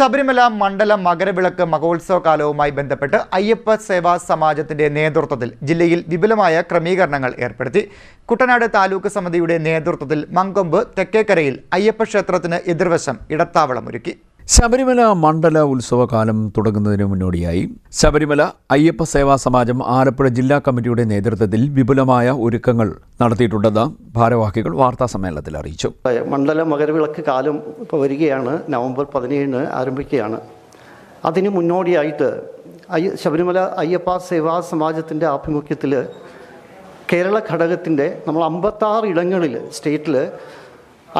ശബരിമല മണ്ഡല മകരവിളക്ക് മഹോത്സവ കാലവുമായി ബന്ധപ്പെട്ട് അയ്യപ്പ സേവാ സമാജത്തിന്റെ നേതൃത്വത്തിൽ ജില്ലയിൽ വിപുലമായ ക്രമീകരണങ്ങൾ ഏർപ്പെടുത്തി. കുട്ടനാട് താലൂക്ക് സമിതിയുടെ നേതൃത്വത്തിൽ മങ്കൊമ്പ് തെക്കേക്കരയിൽ അയ്യപ്പ ക്ഷേത്രത്തിന് എതിർവശം ഇടത്താവളമൊരുക്കി. ശബരിമല മണ്ഡല ഉത്സവകാലം തുടങ്ങുന്നതിന് മുന്നോടിയായി ശബരിമല അയ്യപ്പ സേവാ സമാജം ആലപ്പുഴ ജില്ലാ കമ്മിറ്റിയുടെ നേതൃത്വത്തിൽ വിപുലമായ ഒരുക്കങ്ങൾ നടത്തിയിട്ടുണ്ടെന്ന് ഭാരവാഹികൾ വാർത്താ സമ്മേളനത്തിൽ അറിയിച്ചു. മണ്ഡല മകരവിളക്ക് കാലം ഇപ്പോൾ വരികയാണ്. നവംബർ പതിനേഴിന് ആരംഭിക്കുകയാണ്. അതിന് മുന്നോടിയായിട്ട് ശബരിമല അയ്യപ്പ സേവാ സമാജത്തിന്റെ ആഭിമുഖ്യത്തിൽ കേരള ഘടകത്തിന്റെ നമ്മൾ അമ്പത്താറ് ഇടങ്ങളിൽ സ്റ്റേറ്റിൽ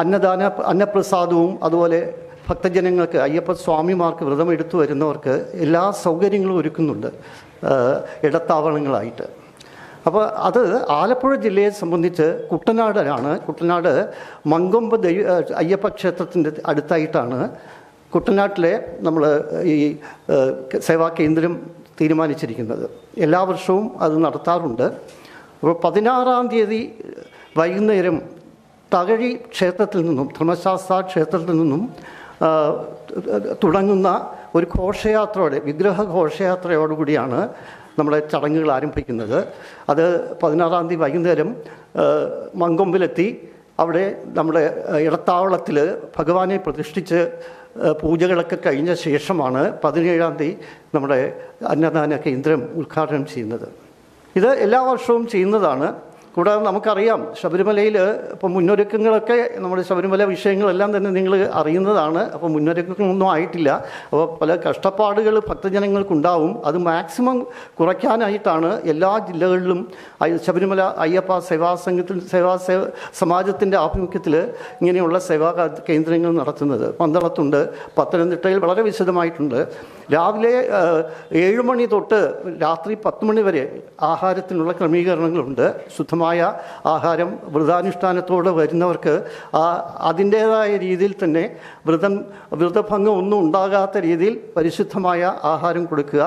അന്നദാന അന്നപ്രസാദവും അതുപോലെ ഭക്തജനങ്ങൾക്ക് അയ്യപ്പ സ്വാമിമാർക്ക് വ്രതം എടുത്തു വരുന്നവർക്ക് എല്ലാ സൗകര്യങ്ങളും ഒരുക്കുന്നുണ്ട് ഇടത്താവളങ്ങളായിട്ട്. അപ്പോൾ അത് ആലപ്പുഴ ജില്ലയെ സംബന്ധിച്ച് കുട്ടനാടാണ്. കുട്ടനാട് മങ്കൊമ്പ് ദൈവ അയ്യപ്പ ക്ഷേത്രത്തിന്റെ അടുത്തായിട്ടാണ്. കുട്ടനാട്ടിലെ നമ്മൾ ഈ സേവാ കേന്ദ്രം തീരുമാനിച്ചിരിക്കുന്നത്. എല്ലാ വർഷവും അത് നടത്താറുണ്ട്. അപ്പോൾ പതിനാറാം തീയതി വൈകുന്നേരം തകഴി ക്ഷേത്രത്തിൽ നിന്നും ധർമ്മശാസ്ത്ര ക്ഷേത്രത്തിൽ നിന്നും തുടങ്ങുന്ന ഒരു ഘോഷയാത്രയോടെ വിഗ്രഹ ഘോഷയാത്രയോടുകൂടിയാണ് നമ്മുടെ ചടങ്ങുകൾ ആരംഭിക്കുന്നത്. അത് പതിനാറാം തീയതി വൈകുന്നേരം മങ്കൊമ്പിലെത്തി. അവിടെ നമ്മുടെ ഇടത്താവളത്തിൽ ഭഗവാനെ പ്രതിഷ്ഠിച്ച് പൂജകളൊക്കെ കഴിഞ്ഞ ശേഷമാണ് പതിനേഴാം തീയതി നമ്മുടെ അന്നദാന കേന്ദ്രം ഉദ്ഘാടനം ചെയ്യുന്നത്. ഇത് എല്ലാ വർഷവും ചെയ്യുന്നതാണ്. കൂടാതെ നമുക്കറിയാം ശബരിമലയിൽ ഇപ്പോൾ മുന്നൊരുക്കങ്ങളൊക്കെ നമ്മുടെ ശബരിമല വിഷയങ്ങളെല്ലാം തന്നെ നിങ്ങൾ അറിയുന്നതാണ്. അപ്പോൾ മുന്നൊരുക്കങ്ങളൊന്നും ആയിട്ടില്ല. അപ്പോൾ പല കഷ്ടപ്പാടുകൾ ഭക്തജനങ്ങൾക്കുണ്ടാവും. അത് മാക്സിമം കുറയ്ക്കാനായിട്ടാണ് എല്ലാ ജില്ലകളിലും ശബരിമല അയ്യപ്പ സേവാ സംഘത്തിൽ സേവാ സേവ സമാജത്തിന്റെ ആഭിമുഖ്യത്തിൽ ഇങ്ങനെയുള്ള സേവാ കേന്ദ്രങ്ങൾ നടത്തുന്നത്. പന്തളത്തുണ്ട് പത്തനംതിട്ടയിൽ വളരെ വിശദമായിട്ടുണ്ട്. രാവിലെ ഏഴ് മണി തൊട്ട് രാത്രി പത്ത് മണി വരെ ആഹാരത്തിനുള്ള ക്രമീകരണങ്ങളുണ്ട്. ശുദ്ധമായ ആഹാരം വ്രതാനുഷ്ഠാനത്തോടെ വരുന്നവർക്ക് ആ അതിന്റേതായ രീതിയിൽ തന്നെ വ്രതം വ്രതഭംഗം ഒന്നും ഉണ്ടാകാത്ത രീതിയിൽ പരിശുദ്ധമായ ആഹാരം കൊടുക്കുക.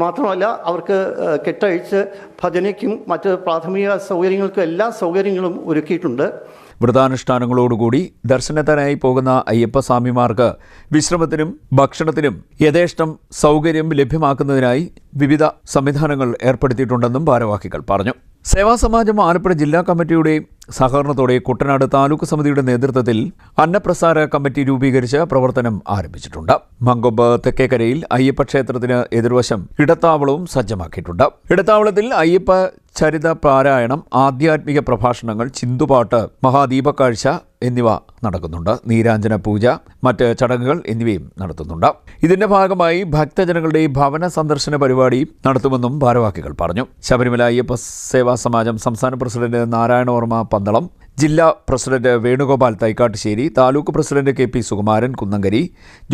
മാത്രമല്ല അവർക്ക് കെട്ടഴിച്ച് ഭജനയ്ക്കും മറ്റ് പ്രാഥമിക സൗകര്യങ്ങൾക്കും എല്ലാ സൗകര്യങ്ങളും ഒരുക്കിയിട്ടുണ്ട്. വ്രതാനുഷ്ഠാനങ്ങളോടുകൂടി ദർശനത്തിനായി പോകുന്ന അയ്യപ്പസ്വാമിമാർക്ക് വിശ്രമത്തിനും ഭക്ഷണത്തിനും യഥേഷ്ടം സൗകര്യം ലഭ്യമാക്കുന്നതിനായി വിവിധ സംവിധാനങ്ങൾ ഏർപ്പെടുത്തിയിട്ടുണ്ടെന്നും ഭാരവാഹികൾ പറഞ്ഞു. സേവാ സമാജം ആലപ്പുഴ ജില്ലാ കമ്മിറ്റിയുടെ സഹകരണത്തോടെ കുട്ടനാട് താലൂക്ക് സമിതിയുടെ നേതൃത്വത്തിൽ അന്നപ്രസാര കമ്മിറ്റി രൂപീകരിച്ച് പ്രവർത്തനം ആരംഭിച്ചിട്ടുണ്ട്. മങ്കൊമ്പ് തെക്കേക്കരയിൽ അയ്യപ്പ ക്ഷേത്രത്തിന് എതിർവശം ഇടത്താവളവും സജ്ജമാക്കിയിട്ടുണ്ട്. ഇടത്താവളത്തിൽ അയ്യപ്പ ചരിത പാരായണം ആധ്യാത്മിക പ്രഭാഷണങ്ങൾ ചിന്തുപാട്ട് മഹാദീപക്കാഴ്ച എന്നിവ നടക്കുന്നുണ്ട്. നീരാഞ്ജന പൂജ മറ്റ് ചടങ്ങുകൾ എന്നിവയും നടത്തുന്നുണ്ട്. ഇതിന്റെ ഭാഗമായി ഭക്തജനങ്ങളുടെ ഭവന സന്ദർശന പരിപാടി നടത്തുമെന്നും ഭാരവാഹികൾ പറഞ്ഞു. ശബരിമല അയ്യപ്പ സേവാ സമാജം സംസ്ഥാന പ്രസിഡന്റ് നാരായണവർമ്മ പന്തളം ജില്ലാ president Venugopal Thaikkattussery taluk president K P Sukumaran Kunnankari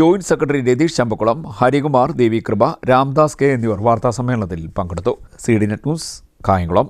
joint secretary Ratheesh Champakulam Harikumar Devikripa Ramdas K എന്നിവർ വാർത്താസമ്മേളനത്തിൽ പങ്കെടുത്തു. C D net news Kayamkulam.